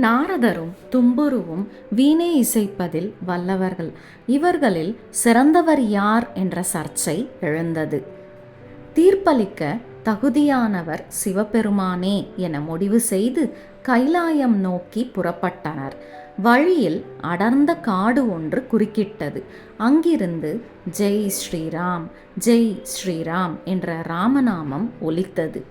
நாரதரும் தும்புருவும் வீணை இசைப்பதில் வல்லவர்கள். இவர்களில் சிறந்தவர் யார் என்ற சர்ச்சை எழுந்தது. தீர்ப்பளிக்க தகுதியானவர் சிவபெருமானே என முடிவு செய்து கைலாயம் நோக்கி புறப்பட்டனர். வழியில் அடர்ந்த காடு ஒன்று குறுக்கிட்டது. அங்கிருந்து ஜெய் ஸ்ரீராம் ஜெய் ஸ்ரீராம் என்ற ராமநாமம் ஒலித்தது.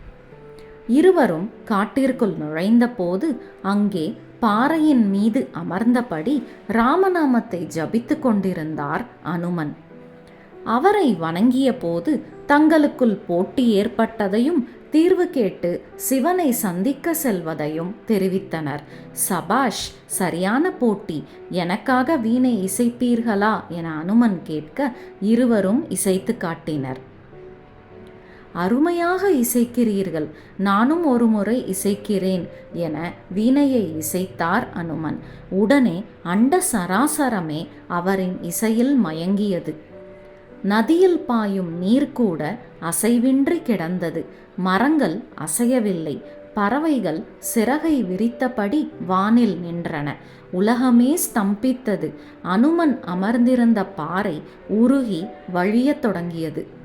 இருவரும் காட்டிற்குள் நுழைந்தபோது அங்கே பாறையின் மீது அமர்ந்தபடி ராமநாமத்தை ஜபித்து கொண்டிருந்தார் அனுமன். அவரை வணங்கிய போது தங்களுக்குள் போட்டி ஏற்பட்டதையும் தீர்வு கேட்டு சிவனை சந்திக்க செல்வதையும் தெரிவித்தனர். சபாஷ் சரியான போட்டி எனக்காக வீணை இசைப்பீர்களா? என அனுமன் கேட்க இருவரும் இசைத்து காட்டினர். அருமையாக இசைக்கிறீர்கள். நானும் ஒரு முறை இசைக்கிறேன் என வீணையை இசைத்தார் அனுமன். உடனே அண்ட சராசரமே அவரின் இசையில் மயங்கியது. நதியில் பாயும் நீர் கூட அசைவின்றி கிடந்தது. மரங்கள் அசையவில்லை. பறவைகள் சிறகை விரித்தபடி வானில் நின்றன. உலகமே ஸ்தம்பித்தது. அனுமன் அமர்ந்திருந்த பாறை உருகி வழியத் தொடங்கியது.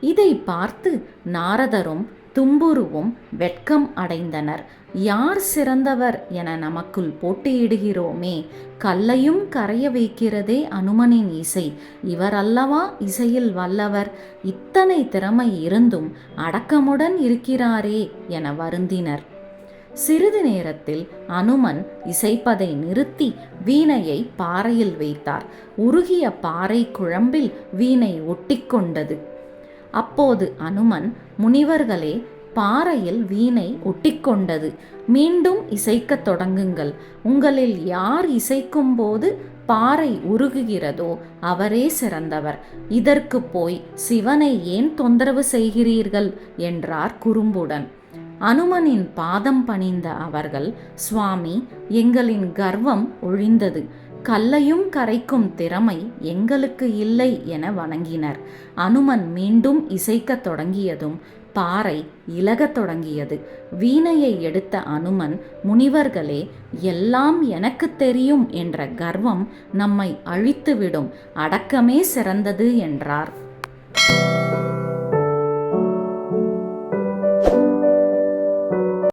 இதை பார்த்து நாரதரும் தும்புருவும் வெட்கம் அடைந்தனர். யார் சிறந்தவர் என நமக்குள் போட்டியிடுகிறோமே கல்லையும் கரைய வைக்கிறதே அனுமனின் இசை. இவர் அல்லவா இசையில் வல்லவர். இத்தனை திறமை இருந்தும் அடக்கமுடன் இருக்கிறாரே என வருந்தினர். சிறிது நேரத்தில் அனுமன் இசைப்பதை நிறுத்தி வீணையை பாறையில் வைத்தார். உருகிய பாறை குழம்பில் வீணை ஒட்டிக்கொண்டது அப்போது அனுமன் முனிவர்களே பாறையில் வீணை ஒட்டிக்கொண்டது. மீண்டும் இசைக்கத் தொடங்குங்கள். உங்களில் யார் இசைக்கும் போது பாறை உருகுகிறதோ அவரே சிறந்தவர். இதற்கு போய் சிவனை ஏன் தொந்தரவு செய்கிறீர்கள்? என்றார் குறும்புடன். அனுமனின் பாதம் பணிந்த அவர்கள் சுவாமி எங்களின் கர்வம் ஒழிந்தது. கல்லையும் கரைக்கும் திறமை எங்களுக்கு இல்லை என வணங்கினர். அனுமன் மீண்டும் இசைக்கத் தொடங்கியதும் பாறை இலகத் தொடங்கியது. வீணையை எடுத்த அனுமன் முனிவர்களே எல்லாம் எனக்கு தெரியும் என்ற கர்வம் நம்மை அழித்துவிடும். அடக்கமே சிறந்தது என்றார்.